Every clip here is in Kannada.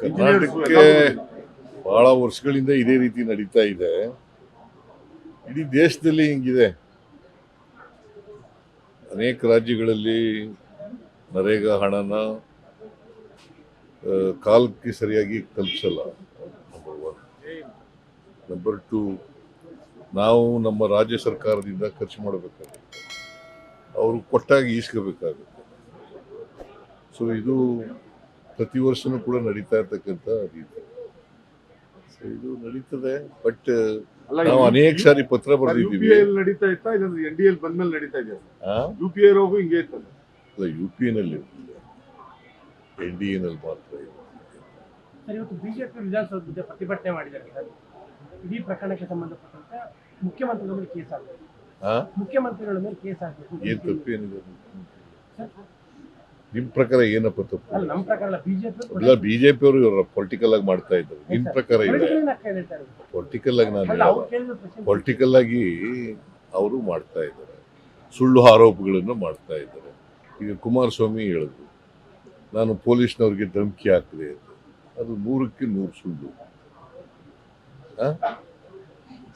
ಕರ್ನಾಟಕಕ್ಕೆ ಬಹಳ ವರ್ಷಗಳಿಂದ ಇದೇ ರೀತಿ ನಡೀತಾ ಇದೆ. ಇಡೀ ದೇಶದಲ್ಲಿ ಹಿಂಗಿದೆ. ಅನೇಕ ರಾಜ್ಯಗಳಲ್ಲಿ ನರೇಗಾ ಹಣನ ಕಾಲಕ್ಕೆ ಸರಿಯಾಗಿ ತಲುಪಿಸಲ್ಲ. ನಂಬರ್ ಒನ್ ನಂಬರ್ ಟು ನಾವು ನಮ್ಮ ರಾಜ್ಯ ಸರ್ಕಾರದಿಂದ ಖರ್ಚು ಮಾಡಬೇಕಾಗುತ್ತೆ. ಅವರು ಕೊಟ್ಟಾಗಿ ಈಸ್ಕೋಬೇಕಾಗುತ್ತೆ. ಸೊ ಇದು ಪ್ರತಿ ವರ್ಷನೂ ಕೂಡ ನಡೀತಾ ಇರ್ತಕ್ಕಂಥ ರೀತಿ. ಸೊ ಇದು ನಡೀತದೆ ಬಟ್ ಅಲ್ಲ ನಾವು ಅನೇಕ ಸಾರಿ ಪತ್ರ ಬರೆದಿದ್ದೀವಿ. ನಡೀತಾ ಇತ್ತಾ? ಇಲ್ಲಾಂದ್ರೆ ಎನ್ ಡಿ ಎಲ್ ಬಂದ್ಮೇಲೆ ನಡೀತಾ ಇದೆ ಯು ಪಿ ಐ ರೋಗು ಹಿಂಗೆ ಇರ್ತದೆ. ಅಲ್ಲ ಯು ಪಿ ಎನಲ್ಲಿ ಎನ್ ಡಿ ಎನಲ್ಲಿ ಮಾತ್ರ ಸರ್ ಇವತ್ತು ಬಿಜೆಪಿ ವಿಧಾನಸೌಧದ ಪ್ರತಿಭಟನೆ ಮಾಡಿದ್ದಾರೆ ಸರ್. ಇಡೀ ಪ್ರಕರಣಕ್ಕೆ ಸಂಬಂಧಪಟ್ಟಂತೆ ಮುಖ್ಯಮಂತ್ರಿಗಳ ಮೇಲೆ ಕೇಸ್ ಆಗಬೇಕು. ಹಾ ಮುಖ್ಯಮಂತ್ರಿಗಳ ಮೇಲೆ ಕೇಸ್ ಆಗಬೇಕು ಏನ್ ತಪ್ಪೇನಿದೆ ನಿಮ್ ಪ್ರಕಾರ ಏನಪ್ಪ ತಪ್ಪು? ಇಲ್ಲ ಬಿಜೆಪಿ ಅವರು ಇವರ ಪೊಲಿಟಿಕಲ್ ಆಗಿ ಮಾಡ್ತಾ ಇದ್ದಾರೆ ನಿಮ್ ಪ್ರಕಾರ ಇಲ್ಲ. ಪೊಲಿಟಿಕಲ್ ಆಗಿ ನಾನು ಪೊಲಿಟಿಕಲ್ ಆಗಿ ಅವರು ಮಾಡ್ತಾ ಇದ್ದಾರೆ. ಸುಳ್ಳು ಆರೋಪಗಳನ್ನು ಮಾಡ್ತಾ ಇದ್ದಾರೆ. ಈಗ ಕುಮಾರಸ್ವಾಮಿ ಹೇಳಿದ್ರು ನಾನು ಪೊಲೀಸ್ನವ್ರಿಗೆ ಧಮಕಿ ಹಾಕಿದೆ ಅಂತ. ಅದು ನೂರಕ್ಕೆ ನೂರು ಸುಳ್ಳು.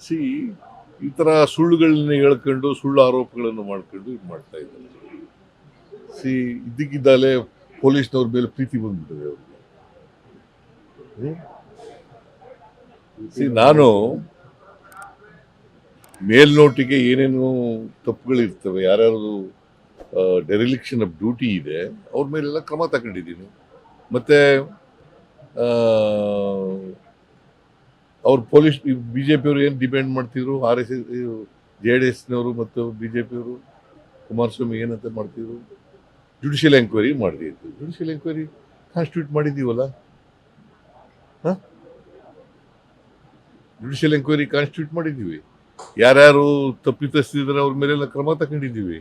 ಸಿ ಈ ತರ ಸುಳ್ಳುಗಳನ್ನ ಹೇಳ್ಕೊಂಡು ಸುಳ್ಳು ಆರೋಪಗಳನ್ನು ಮಾಡ್ಕೊಂಡು ಇದು ಮಾಡ್ತಾ ಇದ್ದಾರೆ. ಸಿ, ಇದ್ದಕ್ಕಿದ್ದಾಗಲೇ ಪೊಲೀಸ್ನವ್ರ ಮೇಲೆ ಪ್ರೀತಿ ಬಂದ್ಬಿಟ್ಟಿದೆ ಅವ್ರಿಗೆ. ಸಿ, ನಾನು ಮೇಲ್ನೋಟಿಗೆ ಏನೇನು ತಪ್ಪುಗಳಿರ್ತವೆ ಯಾರ್ಯಾರು ಡೆರಿಲಿಕ್ಷನ್ ಆಫ್ ಡ್ಯೂಟಿ ಇದೆ, ಅವ್ರ ಮೇಲೆಲ್ಲ ಕ್ರಮ ತಗೊಂಡಿದ್ದೀನಿ. ಮತ್ತೆ ಅವ್ರು ಪೊಲೀಸ್ ಬಿ ಜೆ ಪಿಯವರು ಏನು ಡಿಪೆಂಡ್ ಮಾಡ್ತಿದ್ರು, R S S, J D ಎಸ್ನವರು ಮತ್ತು ಬಿ ಜೆ ಪಿಯವರು ಕುಮಾರಸ್ವಾಮಿ ಏನಂತ ಮಾಡ್ತಿದ್ರು? ಜುಡಿಷಿಯಲ್ ಎಂಕ್ವೈರಿ ಮಾಡಿದ್ದು ಜುಡಿಷಿಯಲ್ ಎಂಕ್ವೈರಿ ಕಾನ್ಸ್ಟಿಟ್ಯೂಟ್ ಮಾಡಿದ್ದೀವಲ್ಲ? ಜುಡಿಷಿಯಲ್ ಎಂಕ್ವೈರಿ ಕಾನ್ಸ್ಟಿಟ್ಯೂಟ್ ಮಾಡಿದ್ದೀವಿ. ಯಾರ್ಯಾರು ತಪ್ಪಿತಸ್ಥಿದ್ರೆ ಅವ್ರ ಮೇಲೆಲ್ಲ ಕ್ರಮ ತಗೊಂಡಿದ್ದೀವಿ.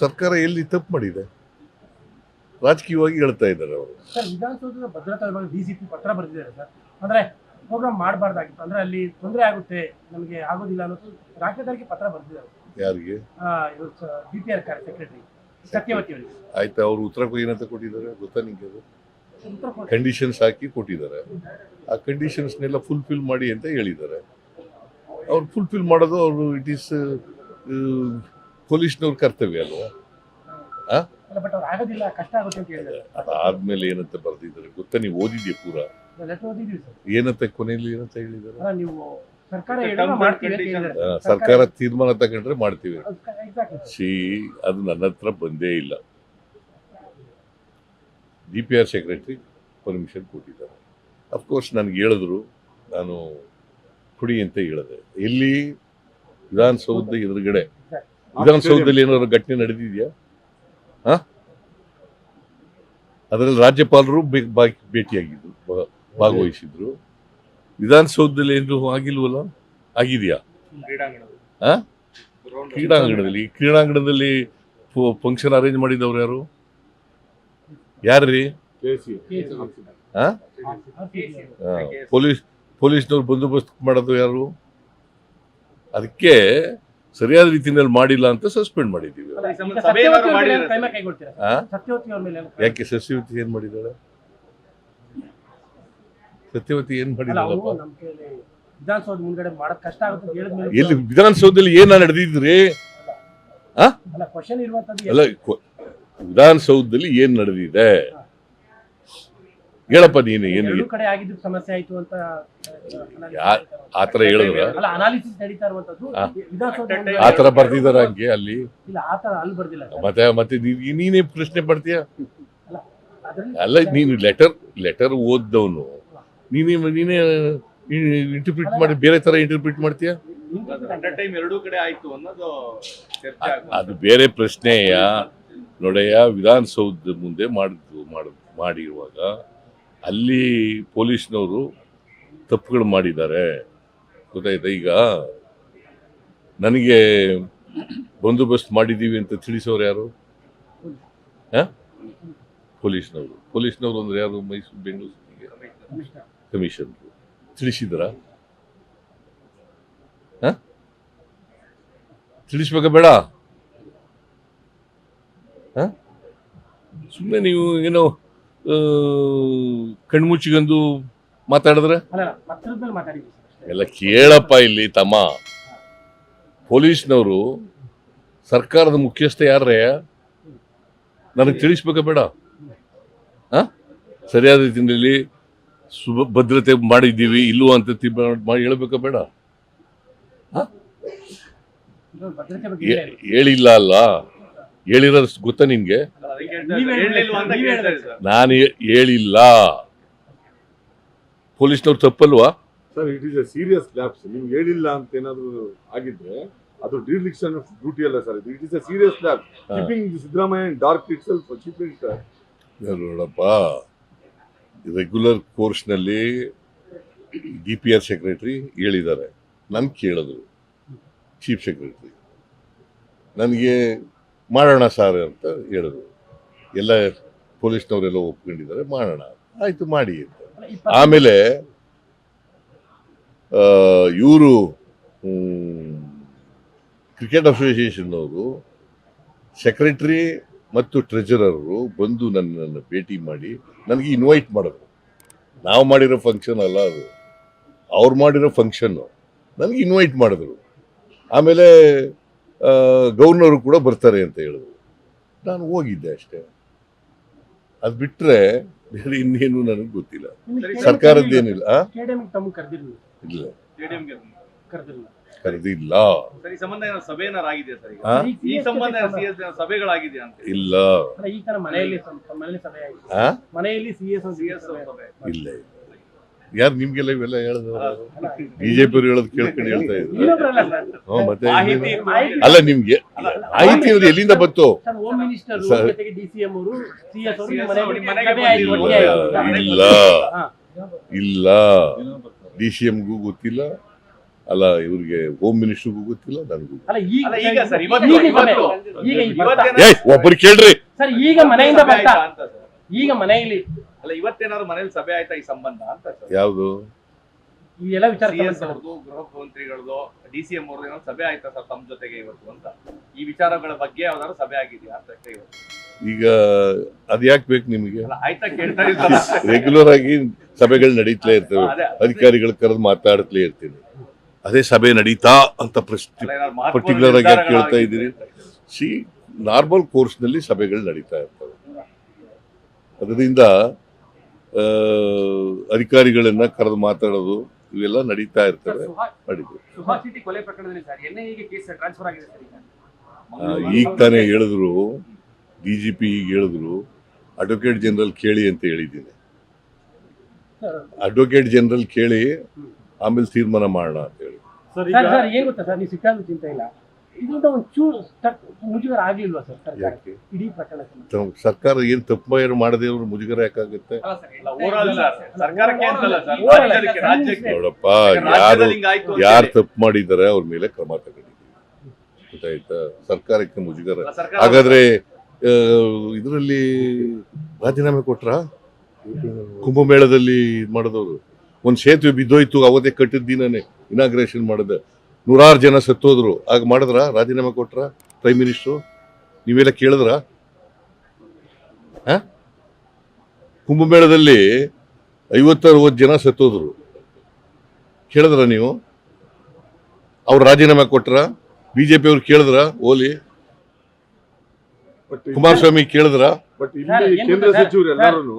ಸರ್ಕಾರ ಎಲ್ಲಿ ತಪ್ಪು ಮಾಡಿದೆ? ರಾಜಕೀಯವಾಗಿ ಹೇಳ್ತಾ ಇದ್ದಾರೆ ಅವರು. ಸರ್, ವಿಧಾನಸೌಧದ ಭದ್ರತಾ ವಿಭಾಗ ಡಿಸಿಪಿ ಪತ್ರ ಬರೆದಿದ್ದಾರೆ ಸರ್. ಅಂದ್ರೆ ಪ್ರೋಗ್ರಾಮ್ ಮಾಡಬಾರ್ದಾಗಿತ್ತು. ಅಂದ್ರೆ ಅಲ್ಲಿ ತೊಂದರೆ ಆಗುತ್ತೆ, ನಮಗೆ ಆಗೋದಿಲ್ಲ ಅನ್ನೋದು ರಾಜ್ಯದವರಿಗೆ ಪತ್ರ ಬರೆದಿದ್ದಾರೆ. ಯಾರಿಗೆ? ಆಯ್ತಾ ಅವ್ರು ಉತ್ತರ ಏನಂತ ಕೊಟ್ಟಿದ್ದಾರೆ? ಗೊತ್ತಾ ನಿಂಗೆ ಅದು? ಕಂಡೀಷನ್ಸ್ ಹಾಕಿ ಕೊಟ್ಟಿದ್ದಾರೆ. ಆ ಕಂಡೀಷನ್ಸ್ನೆಲ್ಲ ಫುಲ್ಫಿಲ್ ಮಾಡಿ ಅಂತ ಹೇಳಿದ್ದಾರೆ. ಅವ್ರು ಫುಲ್ಫಿಲ್ ಮಾಡೋದು ಅವರು ಇಟ್ ಈಸ್ ಪೊಲೀಸ್ನವ್ರ ಕರ್ತವ್ಯ ಅಲ್ವಾ? ಅದಾದ್ಮೇಲೆ ಏನಂತ ಬರ್ದಿದ್ದಾರೆ? ಗೊತ್ತಾ ನೀವು ಓದಿದ್ಯಾ ಪೂರಾ? ಏನಂತ ಕೊನೆಯಲ್ಲಿ ಏನಂತ ಹೇಳಿದ್ದಾರೆ? ಸರ್ಕಾರ ತೀರ್ಮಾನ ತಗೊಂಡ್ರೆ ಮಾಡ್ತೀವಿ. ಎಕ್ಸಾಕ್ಟ್ಲಿ ಸಿ ಅದು ನನ್ನ ಹತ್ರ ಬಂದೇ ಇಲ್ಲ. D P R secretary permission ಕೊಟ್ಟಿದ್ದಾರೆ. ಅಫ್ಕೋರ್ಸ್ ನನಗೆ ಹೇಳಿದ್ರು ನಾನು ಕುಡಿ ಅಂತ ಹೇಳಿದೆ. ಇಲ್ಲಿ ವಿಧಾನಸೌಧ ಎದುರುಗಡೆ. ವಿಧಾನಸೌಧದಲ್ಲಿ ಏನಾದ್ರು ಘಟನೆ ನಡೆದಿದೆಯಾ? ಹಾ? ಅದರಲ್ಲಿ ರಾಜ್ಯಪಾಲರು ಭೇಟಿಯಾಗಿದ್ರು ಭಾಗವಹಿಸಿದ್ರು. ವಿಧಾನಸೌಧದಲ್ಲಿ ಏನು ಆಗಿಲ್ವಲ್ಲ? ಆಗಿದೆಯಾ? ಕ್ರೀಡಾಂಗಣದಲ್ಲಿ. ಕ್ರೀಡಾಂಗಣದಲ್ಲಿ. ಫಂಕ್ಷನ್ ಅರೇಂಜ್ ಮಾಡಿದವ್ರು ಯಾರು? ಯಾರ್ರಿ? ಪೊಲೀಸ್ ಪೊಲೀಸ್ನವ್ರು ಬಂದೋಬಸ್ತ್ ಮಾಡೋದು ಯಾರು? ಅದಕ್ಕೆ ಸರಿಯಾದ ರೀತಿಯಲ್ಲಿ ಮಾಡಿಲ್ಲ ಅಂತ ಸಸ್ಪೆಂಡ್ ಮಾಡಿದ್ದೀವಿ. ಯಾಕೆ ಸಸ್ಯವತಿ ಮೇಲೆ ಏನು ಕ್ರಮ ಕೈಗೊಳ್ತೀರಾ ಆ? ಸತ್ಯವತಿ ಅವ್ರ ಮೇಲೆ ಏನು ಕ್ರಮ? ಯಾಕೆ ಸಸ್ಯವತಿ ಏನ್ ಮಾಡಿದಾಳೆ ಸತ್ಯವತಿ ಏನ್ ಅಲ್ಲ ಕೈಯಲ್ಲಿ ವಿಧಾನಸೌಧ ಮುಂದ್ಗಡೆ ಮಾಡೋದ್ ಕಷ್ಟ ಆಗುತ್ತೆ ಹೇಳಿದ್ಮೇಲೆ ಎಲ್ಲಿ ವಿಧಾನಸೌಧದಲ್ಲಿ ಏನ ನಡೆದಿದ್ರಿ? ಅಲ್ಲ ಕ್ವಶನ್ ಇರುವಂತದ್ದು ಅಲ್ಲ ಕೊ- ವಿಧಾನಸೌಧದಲ್ಲಿ ಏನ್ ನಡೆದಿದೆ? ಹೇಳಪ್ಪ ನೀನು ಏನು ಎರಡು ಕಡೆ ಆಗಿದ್ದು ಸಮಸ್ಯೆ ಆಯ್ತು ಅಂತ ಯಾ- ಆ ಥರ ಹೇಳಿದ್ರ ಅಲ್ಲ ಅನಾಲಿಸಿಸ್ ನಡೀತಾ ಇರುವಂತದ್ದು ಆ. ವಿಧಾನಸೌಧ ಮುಂದೆ- ಆ ತರ ಬರ್ದಿದಾರ ಹಂಗೆ ಅಲ್ಲಿ? ಇಲ್ಲ ಆ ತರ ಅಲ್ಲಿ ಬರ್ದಿಲ್ಲ ಸರ್. ಮತ್ತೆ ಮತ್ತೆ ನೀ- ನೀನೇ ಪ್ರಶ್ನೆ ಪಡ್ತೀಯ? ಅದ್ರಲ್ಲಿ ಅಲ್ಲ ನೀನು ಲೆಟರ್ ಲೆಟರ್ ಓದ್ದವನು. ನೀನೇ ನೀನೇ ಇಂಟರ್ಪ್ರಿಟ್ ಮಾಡಿ ಬೇರೆ ತರ ಇಂಟರ್ಪ್ರಿಟ್ ಮಾಡ್ತೀಯ? ಟೈಮ್ ಎರಡೂ ಕಡೆ ಆಯ್ತು ಅನ್ನೋದು ಚರ್ಚೆ ಅ- ಅದು ಬೇರೆ ಪ್ರಶ್ನೆಯ? ನೋಡಯ್ಯ ವಿಧಾನಸೌಧ ಮುಂದೆ ಮಾಡಿದ್ದು ಮಾಡ ಮಾಡಿರುವಾಗ ಅಲ್ಲಿ ಪೊಲೀಸ್ನವರು ತಪ್ಪುಗಳು ಮಾಡಿದ್ದಾರೆ. ಗೊತ್ತಾಯ್ತಾ? ಈಗ ನನಗೆ ಬಂದೋಬಸ್ತ್ ಮಾಡಿದ್ದೀವಿ ಅಂತ ತಿಳಿಸೋರು ಯಾರು? ಹಾಂ? ಪೊಲೀಸ್ನವರು. ಪೊಲೀಸ್ನವರು ಅಂದ್ರೆ ಯಾರು? ಮೈಸೂರು ಬೆಂಗಳೂರು? ಕಮಿಷನ್ ತಿಳಿಸಿದ್ರ? ತಿಳಿಸ್ಬೇಕ ಬೇಡ? ಹ? ಸುಮ್ಮನೆ ನೀವು ಏನೋ ಕಣ್ಮುಚ್ಚಿಗೊಂದು ಮಾತಾಡಿದ್ರೆ? ಎಲ್ಲ ಕೇಳಪ್ಪ ಇಲ್ಲಿ ತಮ್ಮ. ಪೊಲೀಸ್ನವರು ಸರ್ಕಾರದ ಮುಖ್ಯಸ್ಥ ಯಾರೇ ನನಗೆ ತಿಳಿಸ್ಬೇಕ ಬೇಡ. ಆ? ಸರಿಯಾದ ರೀತಿಯಲ್ಲಿ ಸುಭ ಭದ್ರತೆ ಮಾಡಿದ್ದೀವಿ ಇಲ್ಲವೋ ಅಂತ ಮಾಡಿ ಹೇಳ್ಬೇಕಾ ಬೇಡ. ಹೇಳಿಲ್ಲ ಅಲ್ಲ. ಹೇಳಿರೋದು ಗೊತ್ತಾ ನಿಮ್ಗೆ ನೀವೇ ನೀವೇ ನಾನು ಹೇಳಿಲ್ಲ. ಪೊಲೀಸ್ನವ್ರು ತಪ್ಪಲ್ವಾ? Sir it is a serious lapse ನಿಮ್ಗೆ ಹೇಳಿಲ್ಲ ಅಂತ ಏನಾದ್ರು ಆಗಿದ್ರೆ ಅದು ಡಿರಿಕ್ಷನ್ ಆಫ್ ಡ್ಯೂಟಿ ಅಲ್ಲ sir. It is a serious lapse ಹಾ. Keeping Siddaramaiah dark itself sir ನೋಡಪ್ಪ. ರೆಗ್ಯುಲರ್ ಕೋರ್ಸ್ನಲ್ಲಿ ಡಿ ಪಿ ಆರ್ ಸೆಕ್ರೆಟರಿ ಹೇಳಿದ್ದಾರೆ. ನಾನು ಕೇಳಿದ್ರು. ಚೀಫ್ ಸೆಕ್ರೆಟ್ರಿ ನನಗೆ ಮಾಡೋಣ ಸರ್ ಅಂತ ಹೇಳಿದ್ರು. ಎಲ್ಲ ಪೊಲೀಸ್ನವರೆಲ್ಲ ಒಪ್ಕೊಂಡಿದ್ದಾರೆ, ಮಾಡೋಣ. ಆಯಿತು, ಮಾಡಿ ಅಂತ. ಆಮೇಲೆ ಇವರು ಕ್ರಿಕೆಟ್ ಅಸೋಸಿಯೇಷನ್ನವರು ಸೆಕ್ರೆಟರಿ ಮತ್ತು ಟ್ರೆಜರರು ಬಂದು ನನ್ನನ್ನು ಭೇಟಿ ಮಾಡಿ ನನಗೆ ಇನ್ವೈಟ್ ಮಾಡಬೇಕು ನಾವು ಮಾಡಿರೋ ಫಂಕ್ಷನ್ ಅಲ್ಲ ಅದು. ಅವ್ರು ಮಾಡಿರೋ ಫಂಕ್ಷನ್ನು ನನಗೆ ಇನ್ವೈಟ್ ಮಾಡಿದ್ರು. ಆಮೇಲೆ ಗೌರ್ನರು ಕೂಡ ಬರ್ತಾರೆ ಅಂತ ಹೇಳಿದ್ರು. ನಾನು ಹೋಗಿದ್ದೆ ಅಷ್ಟೇ. ಅದು ಬಿಟ್ಟರೆ ಬೇರೆ ಇನ್ನೇನು ನನಗೆ ಗೊತ್ತಿಲ್ಲ. ಸರ್ಕಾರದ್ದೇನಿಲ್ಲ ಇಲ್ಲ. ಕರೆದಿಲ್ಲ. ಸರ್ ಈ ಸಂಬಂಧ ಏನೋ ಸಭೆ ಏನಾರು ಆಗಿದೆ ಸರ್ ಈ ಸಂಬಂಧ ಸಿ ಎಸ್ ಸಭೆಗಳಾಗಿದೆ ಅಂತ? ಇಲ್ಲ. ಈ ತರ ಮನೆಯಲ್ಲಿ ಮನೆಯಲ್ಲಿ ಸಭೆ ಆಗಿದೆ ಮನೆಯಲ್ಲಿ ಸಿ ಎಸ್ ಸಿ ಎಸ್ ಸಭೆ. ಇಲ್ಲ ಯಾರು ನಿಮ್ಗೆಲ್ಲ ಇವೆಲ್ಲ ಹೇಳಿದ್ರು ಬಿಜೆಪಿ ಅವ್ರು ಹೇಳೋದು ಕೇಳ್ಕೊಂಡು ಹೇಳ್ತಾ ಇದ್ರು. ಮತ್ತೆ ಮಾಹಿತಿ ಅಲ್ಲ ನಿಮ್ಗೆ ಮಾಹಿತಿ ಅಂದ್ರೆ ಎಲ್ಲಿಂದ ಬಂತು? ಅವರು ಅವರು. ಇಲ್ಲ. ಇಲ್ಲ. ಡಿ ಸಿ ಎಂಗೂ ಗೊತ್ತಿಲ್ಲ. ಅಲ್ಲ ಇವ್ರಿಗೆ ಹೋಮ್ ಮಿನಿಸ್ಟರ್ಗೂ ಗೊತ್ತಿಲ್ಲ ನನಗೂ ಒಬ್ಬರು ಕೇಳ್ರಿ. ಸರ್ ಈಗ ಮನೆಯಿಂದ ಬರ್ತಾ ಈಗ ಮನೆಯಲ್ಲಿ ಅಲ್ಲ ಇವತ್ತೇನಾದ್ರು ಮನೇಲಿ ಸಭೆ ಆಯ್ತಾ ಈ ಸಂಬಂಧ ಅಂತ ಯಾವ್ದು? ಯಾವುದು ಈ ಎಲ್ಲ ವಿಚಾರ ಅವ್ರದ್ದು ಗೃಹ ಮಂತ್ರಿಗಳದ್ದು ಡಿ ಸಿ ಎಂ ಅವ್ರದ್ದು ಏನಾದ್ರು ಸಭೆ ಆಯ್ತಾ ಸರ್ ತಮ್ಮ ಜೊತೆಗೆ ಇವತ್ತು ಅಂತ? ಈ ವಿಚಾರಗಳ ಬಗ್ಗೆ ಯಾವ್ದಾದ್ರು ಸಭೆ ಆಗಿದೆಯಾ ಅಂತ ಇವತ್ತು. ಈಗ ಅದ್ ಯಾಕೆ ಬೇಕು ನಿಮಗೆ? ಅಲ್ಲ ಆಯ್ತಾ ಕೇಳ್ತಾ ರೆಗ್ಯುಲರ್ ಆಗಿ ಸಭೆಗಳು ನಡೀತಲೇ ಇರ್ತವೆ. ಅಧಿಕಾರಿಗಳ ಕರೆದು ಮಾತಾಡ್ತಲೇ ಇರ್ತೀನಿ. ಅದೇ ಸಭೆ ನಡೀತಾ ಅಂತ ಪ್ರಶ್ನೆ ಪರ್ಟಿಕ್ಯುಲರ್ ಆಗಿ ಯಾಕೆ ಕೇಳ್ತಾ ಇದ್ದೀರಿ. ಸಿ ನಾರ್ಮಲ್ ಕೋರ್ಸ್ನಲ್ಲಿ ಸಭೆಗಳು ನಡೀತಾ ಇರ್ತವೆ. ಅದರಿಂದ ಅಧಿಕಾರಿಗಳನ್ನ ಕರೆದು ಮಾತಾಡೋದು ಇವೆಲ್ಲ ನಡೀತಾ ಇರ್ತವೆ. ಈಗ. ತಾನೇ ಹೇಳಿದ್ರು ಡಿ ಜಿ ಪಿ ಈಗ ಹೇಳಿದ್ರು ಅಡ್ವೊಕೇಟ್ ಜನರಲ್ ಕೇಳಿ ಅಂತ ಹೇಳಿದ್ದೀನಿ. ಅಡ್ವೊಕೇಟ್ ಜನರಲ್ ಕೇಳಿ ಆಮೇಲೆ ತೀರ್ಮಾನ ಮಾಡೋಣ ಅಂತ ಹೇಳಿ. ಸರ್ ಸರ್ ಸರ್ ಏನ್ ಗೊತ್ತಾ ಸರ್ ನೀವು ಸಿಕ್ಕಾದ್ರು ಚಿಂತೆ ಇಲ್ಲ. ಇದರಿಂದ ಒಂದು ಚೂರು ಸ್ಟಕ್ ಮುಜುಗರ ಆಗ್ಲಿಲ್ವಾ ಸರ್ ಸರ್ಕಾರ? ಏನು ಇಡೀ ಪ್ರಕರಣಕ್ಕೆ ಸರ್ಕಾರ ಏನ್ ತಪ್ಪು ಏನು ಮಾಡದೆ ಇವ್ರು ಮುಜುಗರ ಯಾಕಾಗುತ್ತೆ? ಅಲ್ಲ, overall ಸರ್, ಸರ್ಕಾರಕ್ಕೆ ಅಂತಲ್ಲ ಸರ್, ರಾಜ್ಯಕ್ಕೆ, ರಾಜ್ಯಕ್ಕೆ. ನೋಡಪ್ಪ ಯಾರು ಯಾರು ತಪ್ಪು ಮಾಡಿದ್ದಾರೆ ಅವ್ರ ಮೇಲೆ ಕ್ರಮ ತಗೊಂಡಿದ್ದೀವಿ. ಗೊತ್ತಾಯ್ತಾ? ಸರ್ಕಾರಕ್ಕೆ ಮುಜುಗರ. ಹಾಗಾದ್ರೆ ಇದರಲ್ಲಿ ರಾಜೀನಾಮೆ ಕೊಟ್ರ? ಕುಂಭಮೇಳದಲ್ಲಿ ಇದ್ ಮಾಡಿದವರು. ಒಂದ್ ಸೇತುವೆ ಬಿದ್ದೋಯ್ತು ಅವತ್ತೇ ಕಟ್ಟಿದ ದಿನನೇ ಇನಾಗ್ರೇಷನ್ ಮಾಡಿದೆ. ನೂರಾರು ಜನ ಸತ್ತೋದ್ರು. ಆಗ ಮಾಡಿದ್ರ? ರಾಜೀನಾಮೆ ಕೊಟ್ರ? ಪ್ರೈಮ್ ಮಿನಿಸ್ಟ್ರು ನೀವೆಲ್ಲ ಕೇಳಿದ್ರ? ಕುಂಭಮೇಳದಲ್ಲಿ ಐವತ್ತರವತ್ತು ಜನ ಸತ್ತೋದ್ರು. ಕೇಳಿದ್ರ ನೀವು? ಅವ್ರು ರಾಜೀನಾಮೆ ಕೊಟ್ರ? ಬಿಜೆಪಿ ಅವ್ರು ಕೇಳಿದ್ರ? ಓಲಿ? ಕುಮಾರಸ್ವಾಮಿ ಕೇಳಿದ್ರ? ಬಟ್ ಕೇಂದ್ರ ಸಚಿವರು ಎಲ್ಲರೂ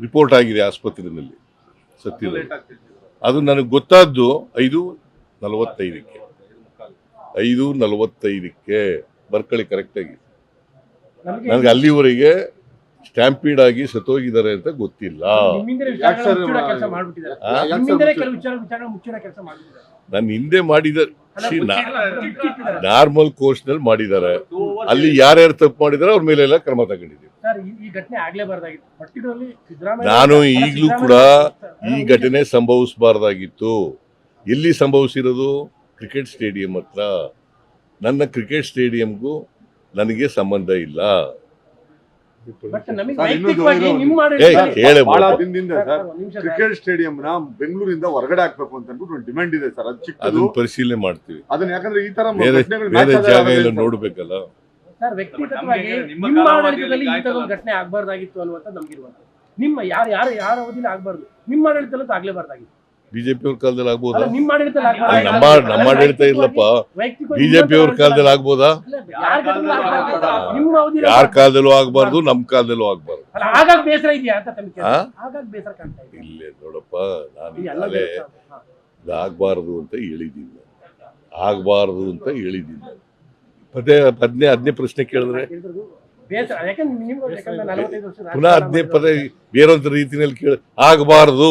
ರಿಪೋರ್ಟ್ ಆಗಿದೆ ಆಸ್ಪತ್ರೆಯಲ್ಲಿ ಸತ್ತಿದೆ ಅದು ನನಗೆ ಗೊತ್ತಾದ್ದು ಐದು ನಲವತ್ತೈದಕ್ಕೆ. ಐದು ನಲವತ್ತೈದಕ್ಕೆ ಬರ್ಕಳಿ ಕರೆಕ್ಟಾಗಿ ನನಗೆ ಅಲ್ಲಿವರೆಗೆ ಸ್ಟ್ಯಾಂಪೀಡ್ ಆಗಿ ಸತ್ತೋಗಿದ್ದಾರೆ ಅಂತ ಗೊತ್ತಿಲ್ಲ. ನನ್ನ ನಾನು ಹಿಂದೆ ಮಾಡಿದ ಅಲ್ಲ, ಕೋರ್ಸ್ನಲ್ಲಿ. ನಾರ್ಮಲ್ ಮಾಡಿದ್ದಾರೆ. ಅಲ್ಲಿ ಯಾರ್ಯಾರು ತಪ್ಪು ಮಾಡಿದಾರೆ ಅವ್ರ ಮೇಲೆಲ್ಲ ಕ್ರಮ ತಗೊಂಡಿದ್ದೀವಿ. ನಾನು ಈಗಲೂ ಈಗ್ಲೂ ಕೂಡ ಈ ಘಟನೆ ಸಂಭವಿಸಬಾರ್ದಾಗಿತ್ತು. ಎಲ್ಲಿ ಸಂಭವಿಸಿರೋದು? ಕ್ರಿಕೆಟ್ ಸ್ಟೇಡಿಯಂ ಹತ್ರ. ನನ್ನ ಕ್ರಿಕೆಟ್ ಸ್ಟೇಡಿಯಂಗೂ ನನಗೆ ಸಂಬಂಧ ಇಲ್ಲ. ಕ್ರಿಕೆಟ್ ಸ್ಟೇಡಿಯಂ ನ ಬೆಂಗಳೂರಿಂದ ಹೊರಗಡೆ ಹಾಕ್ಬೇಕು ಅಂತ ಅಂದ್ಬಿಟ್ಟು ಒಂದು ಡಿಮ್ಯಾಂಡ್ ಇದೆ ಸರ್. ಅದು ಚಿಕ್ಕದು. ಅದನ್ನ ಪರಿಶೀಲನೆ ಮಾಡ್ತೀವಿ. ಅದನ್ನ ಯಾಕಂದ್ರೆ ಈ ತರ ಬೇರೆ ಜಾಗ ಎಲ್ಲ. ನೋಡ್ಬೇಕಲ್ಲ. ಸರ್ ವ್ಯಕ್ತಿಗತವಾಗಿ ನಿಮ್ಮ ಆಡಳಿತದಲ್ಲಿ ಈ ತರ. ಘಟನೆ ಆಗ್ಬಾರ್ದಾಗಿತ್ತು ಅನ್ನುವಂತ ನಮ್ಗಿರುವಂತ ನಿಮ್ಮ ಯಾರು ಯಾರು ಯಾರ ಅವಧಿಲಿ ಆಗ್ಬಾರ್ದು. ನಿಮ್ಮ ಆಡಳಿತದಲ್ಲಿ ಆಗ್ಲೇಬಾರ್ದಾಗಿತ್ತು. ಬಿಜೆಪಿ ಅವ್ರ ಕಾಲದಲ್ಲಿ ಆಗ್ಬೋದಾ? ನಿಮ್ಮ. ನಮ್ಮ ಆಡಳಿತ ಇಲ್ಲಪ್ಪ ಬಿಜೆಪಿ ಅವ್ರ ಕಾಲದಲ್ಲಿ ಆಗ್ಬೋದಾ? ಯಾರ ಕಾಲದಲ್ಲೂ ಆಗ್ಬಾರ್ದು. ನಿಮ್ಮ ಅವಧಿಲಿ ಯಾರ ಕಾಲದಲ್ಲೂ ಆಗ್ಬಾರ್ದು ನಮ್ ಕಾಲದಲ್ಲೂ ಆಗ್ಬಾರ್ದು. ಇಲ್ಲೇ ನೋಡಪ್ಪ ನಾನು ಆಗ್ಬಾರ್ದು ಈಗಾಗಲೇ. ಅಂತ ಹೇಳಿದ್ದೀನಿ. ಆಗಬಾರ್ದು ಅಂತ ಹೇಳಿದ್ದೀನಿ. ಪದೇ ಹದಿನೇ ಹದಿನೇ ಪ್ರಶ್ನೆ ಕೇಳಿದ್ರೆ? ಪುನಃ ಹದಿನೇ ಪದ ಬೇರೊಂದು ರೀತಿಯಲ್ಲಿ ಕೇಳ ಆಗಬಾರ್ದು.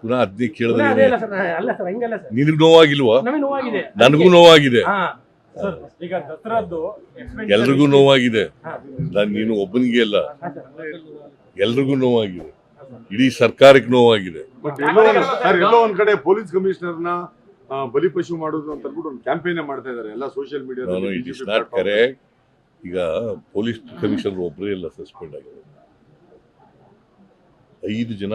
ಪುನಃ ಅದನ್ನೇ ಕೇಳಿದ್ರೆ ಅಲ್ಲ ಸರ್ ಅಲ್ಲ ಸರ್ ಹಂಗಲ್ಲ ಸರ್. ನಿನಗ್ ನೋವಾಗಿಲ್ವಾ? ನಮಗೆ ನೋವಾಗಿದೆ. ನನಗೂ ನೋವಾಗಿದೆ. ಹಾ. ಸರ್ ಈಗ ದಸರಾದ್ದು ಎಲ್ರಿಗೂ ನೋವಾಗಿದೆ. ನಾನು ನೀನು ಒಬ್ಬನಿಗೆ ಅಲ್ಲ. ಎಲ್ರಿಗೂ ನೋವಾಗಿದೆ. ಇಡೀ ಸರ್ಕಾರಕ್ಕೆ ನೋವಾಗಿದೆ. ಬಟ್ ಎಲ್ಲೋ ಒಂದ್- ಸರ್ ಎಲ್ಲೋ ಒಂದ್ ಕಡೆ ಪೊಲೀಸ್ ಕಮಿಷನರ್ನ ಆ, ಬಲಿಪಶು ಮಾಡೋದು ಅಂತ ಅಂದ್ಬಿಟ್ಟು ಒಂದು ಕ್ಯಾಂಪೇನ್ ಮಾಡ್ತಾ ಇದಾರೆ. ಎಲ್ಲ ಸೋಷಿಯಲ್ ನಾನು it is not media correct ಈಗ ಪೊಲೀಸ್ ಕಮಿಷನರ್ ಒಬ್ಬರೇ ಇಲ್ಲ ಸಸ್ಪೆಂಡ್ ಆಗಿದೆ ಐದು ಜನ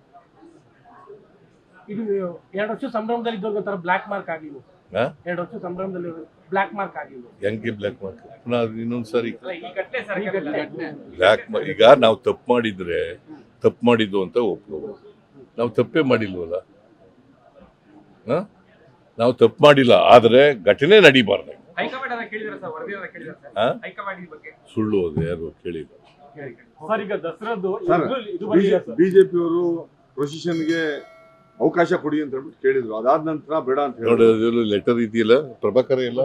ಇದು ಎರಡು ವರ್ಷ ಸಂಭ್ರಮದಲ್ಲಿ ಇದ್ದವ್ರಿಗೆ ಬ್ಲಾಕ್ ಮಾರ್ಕ್ ಆಗಿಲ್ಲ ಹಾ? ಎರಡು ವರ್ಷ ಸಂಭ್ರಮದಲ್ಲಿ ಬ್ಲಾಕ್ ಮಾರ್ಕ್ ಆಗಿಲ್ಲ ಹೆಂಗೆ ಬ್ಲಾಕ್ ಮಾರ್ಕ್ ಪುನಃ ಇನ್ನೊಂದು ಸಾರಿ. ಈ ಘಟನೆ ಬ್ಲ್ಯಾಕ್ ಈಗ ನಾವು ತಪ್ಪು ಮಾಡಿದ್ರೆ ತಪ್ಪು ಮಾಡಿದ್ದು ಅಂತ ಒಪ್ಕೋಬೋದು ನಾವು ತಪ್ಪೇ ಮಾಡಿಲ್ವಲ್ಲ? ಹಾ? ನಾವು ತಪ್ಪು ಮಾಡಿಲ್ಲ ಆದರೆ ಘಟನೆ ನಡೀಬಾರ್ದು. ಸುಳ್ಳು ಅದು ಯಾರು ಕೇಳಿಲ್ಲ. ಬಿಜೆಪಿಯವರು ಪ್ರೊಸಿಷನ್ಗೆ ಅವಕಾಶ ಕೊಡಿ ಅಂತ ಹೇಳ್ಬಿಟ್ಟು ಕೇಳಿದ್ರು. ಅದಾದ ನಂತರ ಬೇಡ ಅಂತ ನೋಡಿ ಹೇಳಿದ್ರು ಲೆಟರ್ ಇದೆಯಲ್ಲ? ಪ್ರಭಾಕರ ಇಲ್ಲ?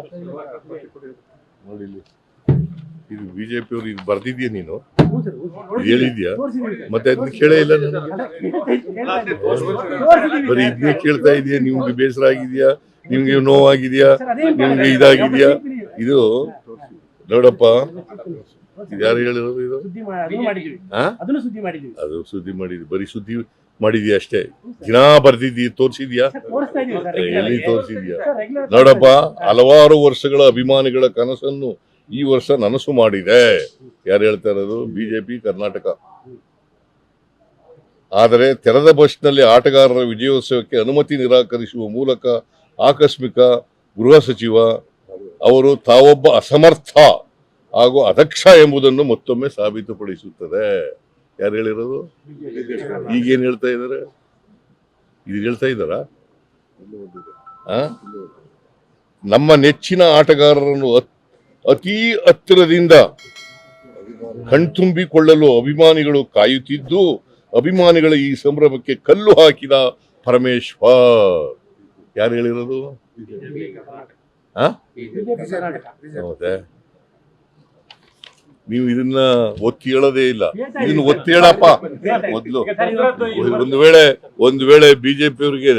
ನೋಡಿ ಇಲ್ಲಿ. ಇದು ಬಿಜೆಪಿ ಅವರು ಇದು ಬರ್ದಿದ್ಯಾ ನೀನು. ಇದು ಹೇಳಿದ್ಯಾ? ಮತ್ತೆ ಅದನ್ನ ಕೇಳೇ ಇಲ್ಲ ಬರೀ. ಇದನ್ನೇ ಕೇಳ್ತಾ ಇದೆಯಾ? ನಿಮ್ಗೆ ಬೇಸರ ಆಗಿದ್ಯಾ? ನಿಮ್ಗೆ ನೋವಾಗಿದೆಯಾ? ನಿಮ್ಗೆ ಇದಾಗಿದೆಯಾ? ಇದು ನೋಡಪ್ಪ. ಇದು ಯಾರು ಹೇಳಿರೋದು ಇದು? ಅದು ಸುದ್ದಿ ಮಾಡಿದ್ವಿ. ಬರೀ ಸುದ್ದಿ ಮಾಡಿದ್ಯಾ ಅಷ್ಟೇ? ದಿನ ಬರ್ದಿದ್ದಿ ತೋರಿಸಿದ್ಯಾ? ಎಲ್ಲಿ. ತೋರಿಸಿದ್ಯಾ? ನೋಡಪ್ಪ ಹಲವಾರು ವರ್ಷಗಳ ಅಭಿಮಾನಿಗಳ ಕನಸನ್ನು ಈ ವರ್ಷ ನನಸು ಮಾಡಿದೆ. ಯಾರು ಹೇಳ್ತಾ ಇರೋದು? ಬಿಜೆಪಿ ಕರ್ನಾಟಕ. ಆದರೆ ತೆರೆದ ಬಸ್ನಲ್ಲಿ ಆಟಗಾರರ ವಿಜಯೋತ್ಸವಕ್ಕೆ ಅನುಮತಿ ನಿರಾಕರಿಸುವ ಮೂಲಕ ಆಕಸ್ಮಿಕ ಗೃಹ ಸಚಿವ ಅವರು ತಾವೊಬ್ಬ ಅಸಮರ್ಥ ಹಾಗೂ ಅದಕ್ಷ ಎಂಬುದನ್ನು ಮತ್ತೊಮ್ಮೆ ಸಾಬೀತುಪಡಿಸುತ್ತದೆ. ಯಾರು ಹೇಳಿರೋದು? ಈಗೇನು ಹೇಳ್ತಾ ಇದ್ದಾರೆ? ಇದು ಹೇಳ್ತಾ ಇದ್ದಾರಾ? ನಮ್ಮ ನೆಚ್ಚಿನ ಆಟಗಾರರನ್ನು ಅತ್- ಹತ್ತಿರದಿಂದ ಕಣ್ತುಂಬಿಕೊಳ್ಳಲು ಅಭಿಮಾನಿಗಳು ಕಾಯುತ್ತಿದ್ದು ಅಭಿಮಾನಿಗಳ ಈ ಸಂಭ್ರಮಕ್ಕೆ ಕಲ್ಲು ಹಾಕಿದ ಪರಮೇಶ್ವರ್. ಯಾರು ಹೇಳಿರೋದು? ಆ? ನೀವು ಇದನ್ನ ಒತ್ತಿ ಹೇಳೋದೇ ಇಲ್ಲ. ಇದನ್ನ. ಒತ್ತಿ ಹೇಳಪ್ಪ. ಮೊದ್ಲು ಒಂದು ವೇಳೆ ಒಂದು ವೇಳೆ ಬಿಜೆಪಿ ಅವರಿಗೆ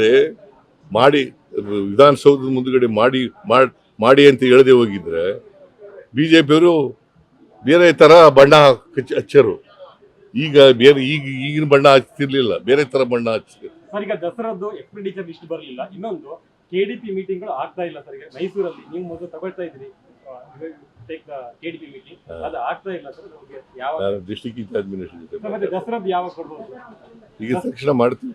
ಮಾಡಿ ವಿಧಾನಸೌಧದ ಮುಂದುಗಡೆ ಮಾಡಿ ಮಾಡ್ ಅಂತ ಹೇಳದೆ ಹೋಗಿದ್ರೆ ಬಿ ಜೆ ಪಿಯವರು ಬೇರೆ ತರ ಬಣ್ಣ ಹಚ್ಚ ಹಚ್ಚರು. ಈಗ ಬೇರೆ ಈಗ ಈಗಿನ ಬಣ್ಣ ಹಚ್ತಿರ್ಲಿಲ್ಲ. ಬೇರೆ ತರ ಬಣ್ಣ ಹಚ್ಚಿದ್ರು. ಸರ್ ಈಗ ದಸರಾದ್ದು ಎಕ್ಸ್ಪೆಂಡಿಚರ್ ಲಿಸ್ಟ್ ಬರಲಿಲ್ಲ. ಇನ್ನೊಂದು ಕೆಡಿಪಿ ಮೀಟಿಂಗ್ಗಳು ಆಗ್ತಾ ಇಲ್ಲ ಸರ್. ಈಗ ಮೈಸೂರಲ್ಲಿ ನೀವು ಮೊದಲು ತಗೊಳ್ತಾ ಇದ್ರಿ ನಾನು ಡಿಸ್ಟಿಕ್ ಇನ್ಚಾರ್ಜ್ ಮಿನಿಸ್ಟರ್ ಜೊತೆ? ಈಗ ತಕ್ಷಣ ಮಾಡ್ತೀವಿ